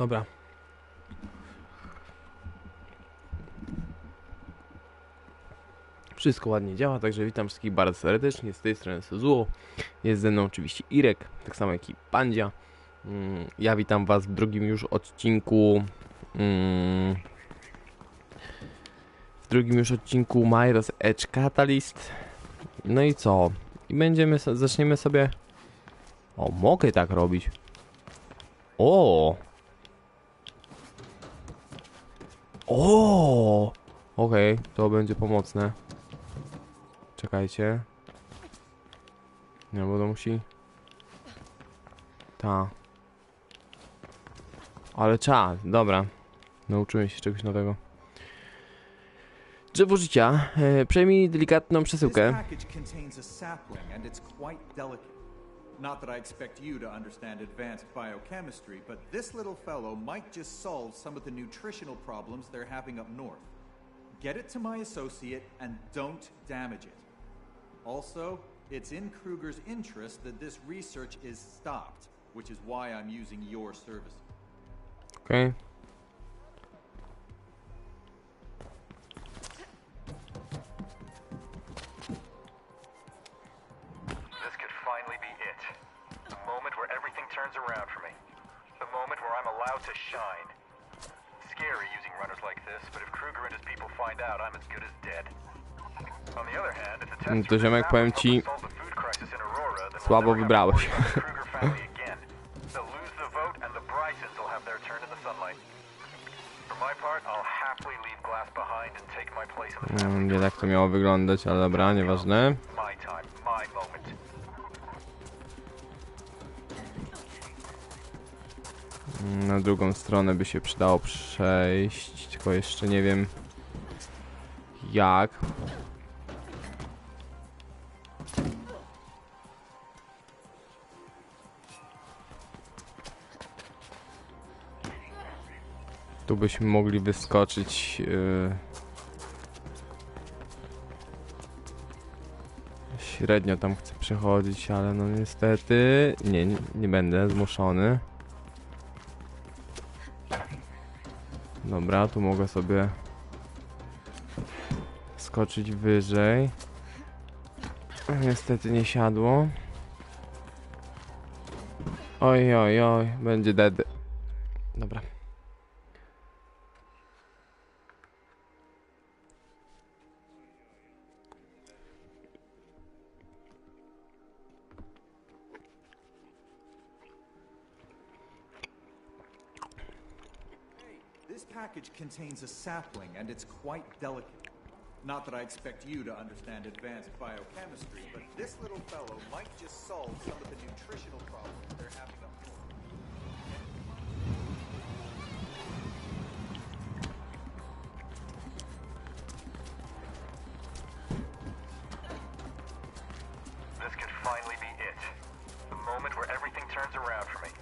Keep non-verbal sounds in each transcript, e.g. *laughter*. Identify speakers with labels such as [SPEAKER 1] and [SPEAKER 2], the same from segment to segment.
[SPEAKER 1] Dobra. Wszystko ładnie działa, także witam wszystkich bardzo serdecznie. Z tej strony Suzuo. Jest ze mną oczywiście Irek, tak samo jak i Pandzia. Mm, Ja witam Was w drugim już odcinku. mm, W drugim już odcinku Myros Edge Catalyst. No i co? I będziemy, zaczniemy sobie. O, mogę tak robić. O! O! Okej, to będzie pomocne. Czekajcie. Nie, bo to musi... Ta. Ale czas, dobra. Nauczyłem się czegoś nowego. Drzewo życia. E, przejmij delikatną przesyłkę.
[SPEAKER 2] Not that I expect you to understand advanced biochemistry, but this little fellow might just solve some of the nutritional problems they're having up north. Get it to my associate and don't damage it. Also, it's in Kruger's interest that this research is stopped, which is why I'm using your services.
[SPEAKER 1] Okej.
[SPEAKER 3] Turns around for me. The moment where I'm allowed to shine. Scary using runners like this, but if Kruger and his people find out, I'm as good as dead. On the other hand, if the
[SPEAKER 1] Mm,
[SPEAKER 3] test
[SPEAKER 1] to ziomek, powiem ci,
[SPEAKER 3] the food crisis in Aurora, then
[SPEAKER 1] słabo wybrałeś.
[SPEAKER 3] have to worry about the *laughs* Kruger family again. They'll
[SPEAKER 1] Drugą stronę by się przydało przejść, tylko jeszcze nie wiem jak. Tu byśmy mogli wyskoczyć. Yy... Średnio tam chcę przechodzić, ale no niestety nie, nie, nie będę zmuszony. Dobra, tu mogę sobie skoczyć wyżej. Niestety nie siadło. Oj, oj, oj, będzie dead.
[SPEAKER 2] Contains a sapling, and it's quite delicate. Not that I expect you to understand advanced biochemistry, but this little fellow might just solve some of the nutritional problems they're having up.
[SPEAKER 3] This could finally be it. The moment where everything turns around for me.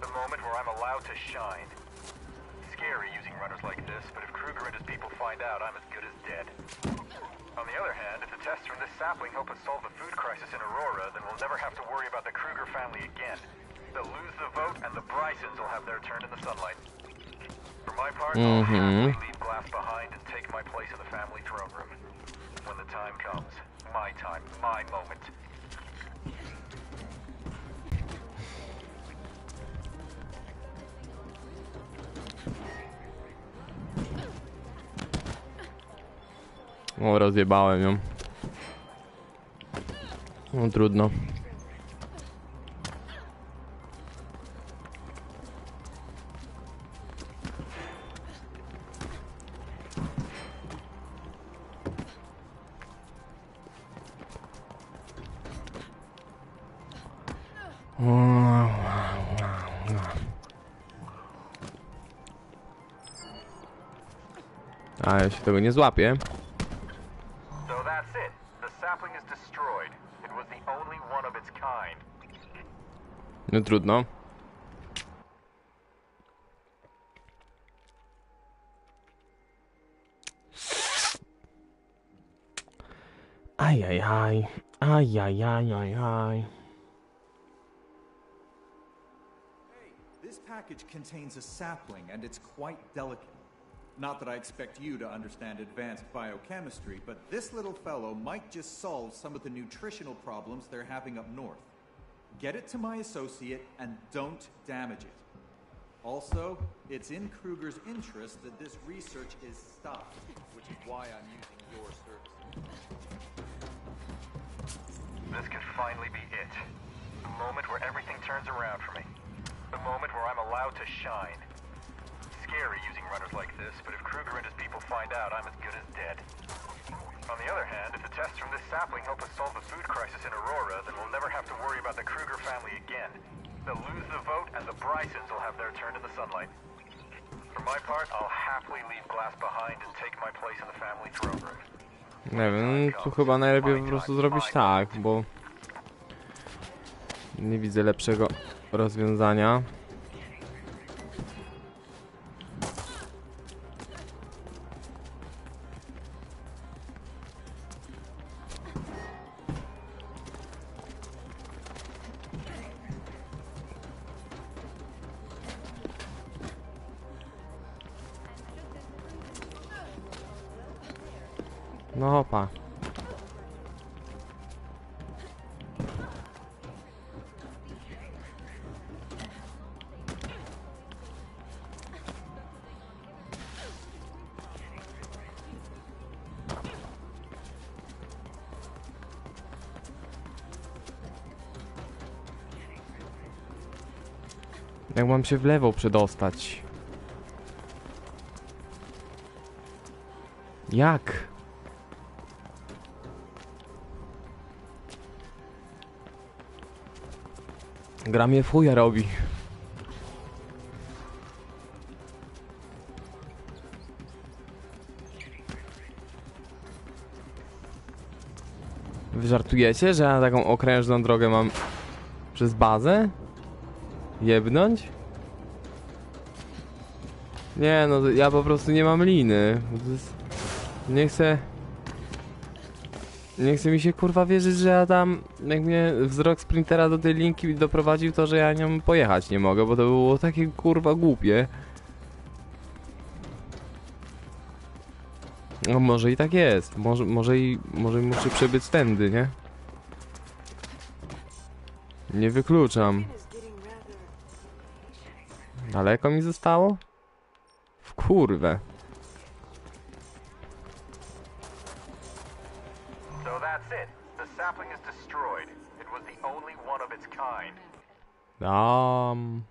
[SPEAKER 3] The moment where I'm allowed to shine. Scary using runners like this, but if Kruger and his people find out, I'm as good as dead. On the other hand, if the tests from this sapling help us solve the food crisis in Aurora, then we'll never have to worry about the Kruger family again. They'll lose the vote, and the Brysons will have their turn in the sunlight. For my part, mhm I'll leave Glass behind and take my place in the family throne room. When the time comes, my time, my moment.
[SPEAKER 1] O, rozjebałem ją. No trudno. A ja się tego nie złapię. No trudno. Ajajaj. Ajajajajaj.
[SPEAKER 2] This package package contains a sapling, and it's quite delicate. Not that I expect you to understand advanced biochemistry, but this little fellow might just solve some of the nutritional problems they're having up north. Get it to my associate and don't damage it. Also, it's in Kruger's interest that this research is stopped, which is why I'm using your services.
[SPEAKER 3] This could finally be it. The moment where everything turns around for me. The moment where I'm allowed to shine. Scary using runners like this, but if Kruger and his people find out, I'm as good as dead. Sapling help us solve the food crisis in Aurora, then we'll never have to worry about the Kruger family again. They'll lose the vote, and the Brysons will have their turn in the sunlight. For my part, I'll happily leave Glass behind and take my place in the family throne.
[SPEAKER 1] Nie wiem, tu chyba najlepiej po prostu zrobić tak, bo nie widzę lepszego rozwiązania. No opa. Jak mam się w lewo przedostać? Jak? Gra mnie w chuja robi. Wy żartujecie, że ja taką okrężną drogę mam przez bazę? Jebnąć? Nie no, ja po prostu nie mam liny. Nie chcę... Nie chce mi się kurwa wierzyć, że ja tam, jak mnie wzrok sprintera do tej linki doprowadził, to że ja nią pojechać nie mogę, bo to było takie kurwa głupie. No może i tak jest, może, może i może muszę przebyć tędy, nie? Nie wykluczam. Daleko mi zostało? W kurwę. Um.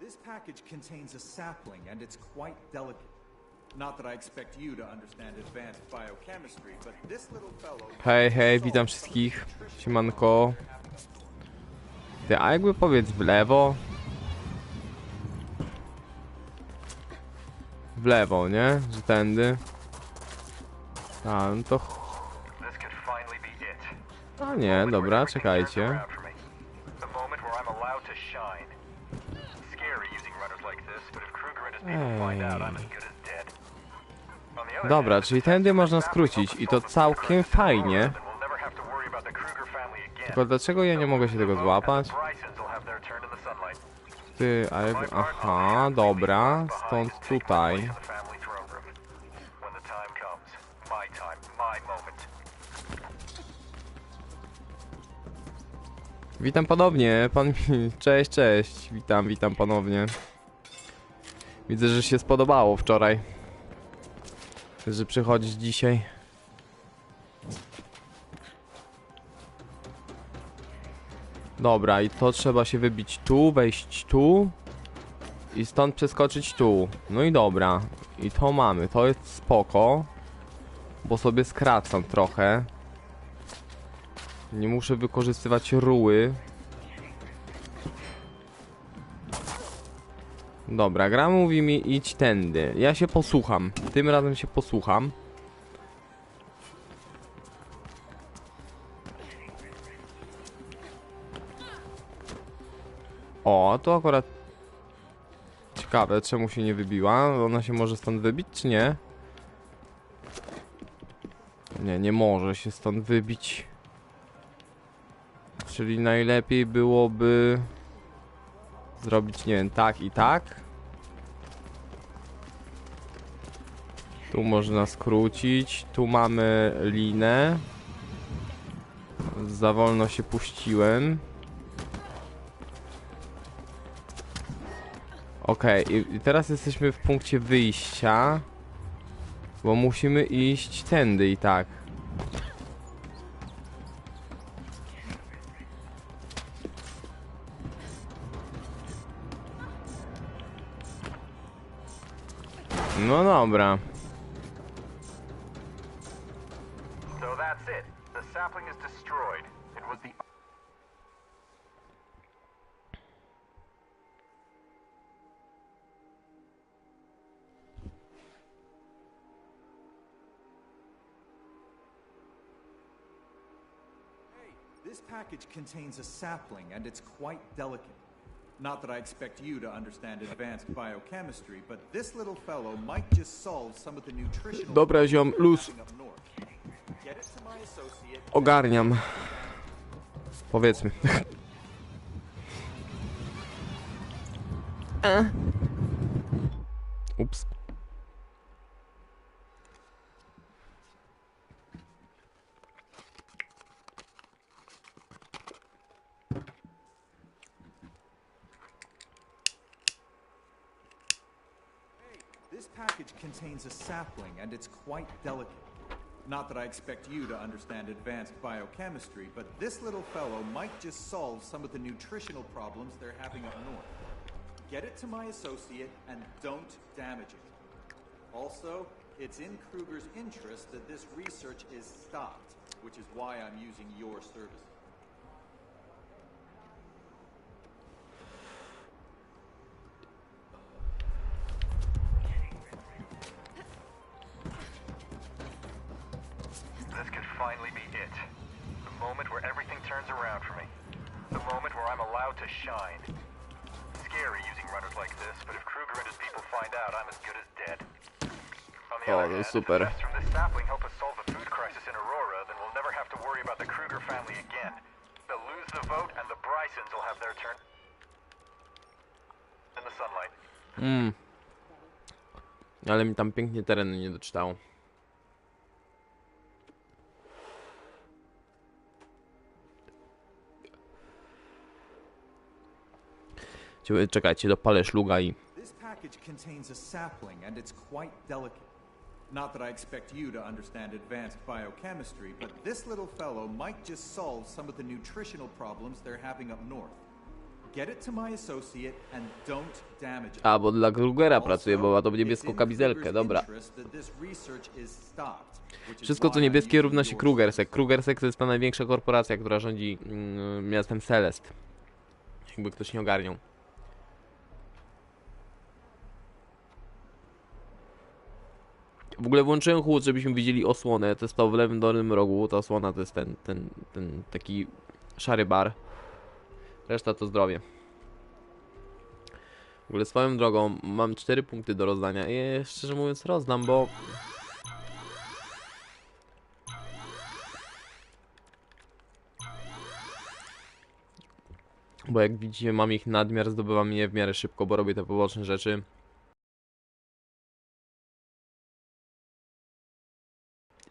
[SPEAKER 2] This package contains a sapling, and it's quite delicate. Not that I expect you to understand advanced biochemistry, but this little fellow.
[SPEAKER 1] Hej, hej, witam wszystkich. Siemanko. Ty, a jakby powiedz w lewo? W lewo, nie? Że tędy. A, no to... A nie, dobra, czekajcie.
[SPEAKER 3] Other
[SPEAKER 1] Dobra, czyli tędy można skrócić i to całkiem fajnie. Tylko dlaczego ja nie mogę się tego złapać? Ty, a jak... Aha, dobra, stąd tutaj. Witam ponownie, pan. *laughs* Cześć, cześć. Witam, witam ponownie. Widzę, że się spodobało wczoraj. Że przychodzisz dzisiaj. Dobra, i to trzeba się wybić tu, wejść tu. I stąd przeskoczyć tu. No i dobra. I to mamy. To jest spoko. Bo sobie skracam trochę. Nie muszę wykorzystywać ruły. Dobra, gra mówi mi idź tędy. Ja się posłucham. Tym razem się posłucham. O, to akurat Ciekawe, czemu się nie wybiła? Ona się może stąd wybić, czy nie? Nie, nie może się stąd wybić. Czyli najlepiej byłoby zrobić, nie wiem, tak i tak. Tu można skrócić. Tu mamy linę. Za wolno się puściłem. Okej, i, i teraz jesteśmy w punkcie wyjścia. Bo musimy iść tędy i tak. No dobra.
[SPEAKER 2] This package contains a sapling, and it's quite delicate. Not that I expect you to understand advanced biochemistry, but this little fellow might just solve some of the nutritional
[SPEAKER 1] Dobra, ziom,
[SPEAKER 2] problems
[SPEAKER 1] luz.
[SPEAKER 2] happening up north. Get it to my associate.
[SPEAKER 1] Ogarniam. Powiedzmy. Ups.
[SPEAKER 2] This package contains a sapling, and it's quite delicate. Not that I expect you to understand advanced biochemistry, but this little fellow might just solve some of the nutritional problems they're having up north. Get it to my associate and don't damage it. Also, it's in Kruger's interest that this research is stopped, which is why I'm using your services.
[SPEAKER 3] Turns around for me. The moment where I'm allowed to shine. Scary using runners like this, but if Kruger and his people find out, I'm as good as dead. On the
[SPEAKER 1] O,
[SPEAKER 3] other hand, if the from this sapling help us solve the food crisis in Aurora, then we'll never have to worry about the Kruger family again. They'll lose the vote, and the Brysons will have their turn in the sunlight.
[SPEAKER 1] Mm. Ale mi tam pięknie tereny nie doczytało. Czekajcie, dopalę szluga i...
[SPEAKER 2] This package contains a sapling, and it's quite delicate. Not that I expect you to understand advanced biochemistry, but this little fellow might just solve some of the nutritional problems they're having up north. Get it to my associate and don't damage it.
[SPEAKER 1] A, bo dla Krugera
[SPEAKER 2] Also,
[SPEAKER 1] pracuję, bo ma tą niebieską kamizelkę, dobra. Wszystko co niebieskie równa się Krugersek. Krugersek to jest ta największa korporacja, która rządzi mm, miastem Celest. Jakby ktoś nie ogarniał. W ogóle włączyłem chłód, żebyśmy widzieli osłonę. To jest to w lewym dolnym rogu. Ta osłona to jest ten, ten, ten taki szary bar. Reszta to zdrowie. W ogóle swoją drogą mam 4 punkty do rozdania. I szczerze mówiąc rozdam, bo Bo jak widzicie, mam ich nadmiar, zdobywam je w miarę szybko, bo robię te poboczne rzeczy.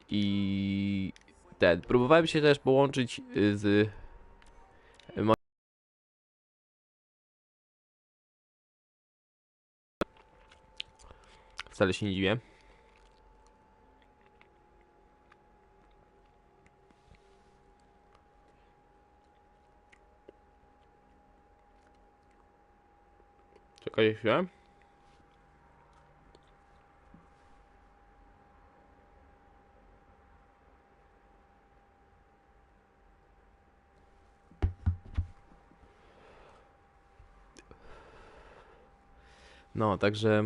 [SPEAKER 1] I ten. Próbowałem się też połączyć y, z. Wcale się nie dziwię. Czekaj chwilę. No, także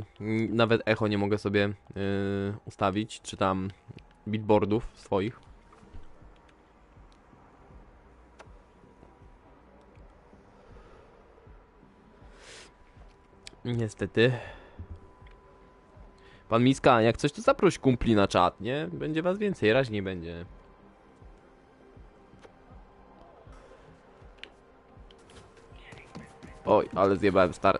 [SPEAKER 1] nawet echo nie mogę sobie yy, ustawić, czy tam beatboardów swoich. Niestety. Pan Miska, jak coś to zaproś kumpli na czat, nie? Będzie was więcej, raźniej będzie. Oj, ale zjebałem stary.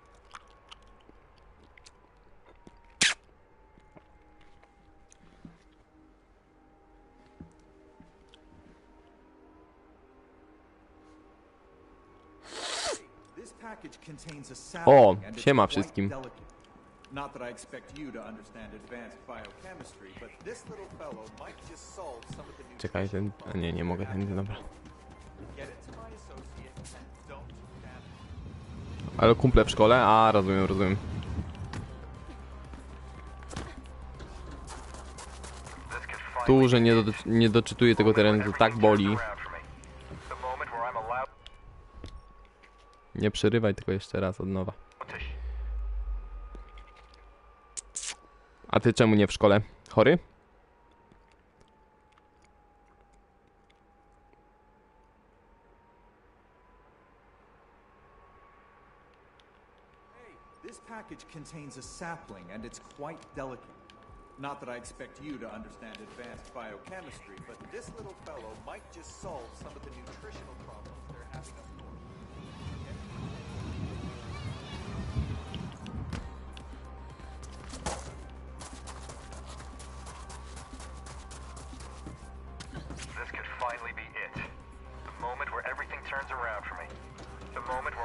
[SPEAKER 1] O, siema wszystkim.
[SPEAKER 2] Not that I expect you to understand advanced biochemistry, but this little fellow might just solve some of the new
[SPEAKER 1] Czekaj, ten... a Nie, nie mogę tędy, dobra. Ale kumple w szkole? A, rozumiem, rozumiem. Tu, że nie, do, nie doczytuję tego terenu, to tak boli. Nie przerywaj tylko jeszcze raz od nowa. A ty czemu nie w szkole? Chory?
[SPEAKER 2] This package contains a sapling, and it's quite delicate. Not that I expect you to understand advanced biochemistry, but this little fellow might just solve some of the nutritional problems they're having up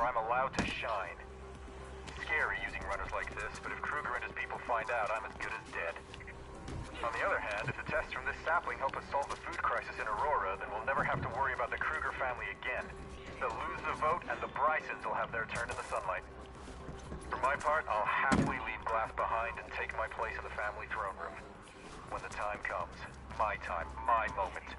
[SPEAKER 3] I'm allowed to shine. Scary using runners like this, but if Kruger and his people find out, I'm as good as dead. On the other hand, if the tests from this sapling help us solve the food crisis in Aurora, then we'll never have to worry about the Kruger family again. They'll lose the vote, and the Brysons will have their turn in the sunlight. For my part, I'll happily leave Glass behind and take my place in the family throne room. When the time comes. My time, my moment.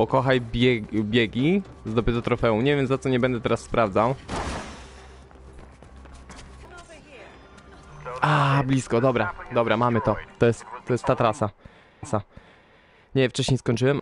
[SPEAKER 1] Pokochaj bieg, biegi, zdobyto trofeum. Nie wiem za co nie będę teraz sprawdzał. A, blisko, dobra, dobra, mamy to. To jest, to jest ta. Trasa. Nie, wcześniej skończyłem.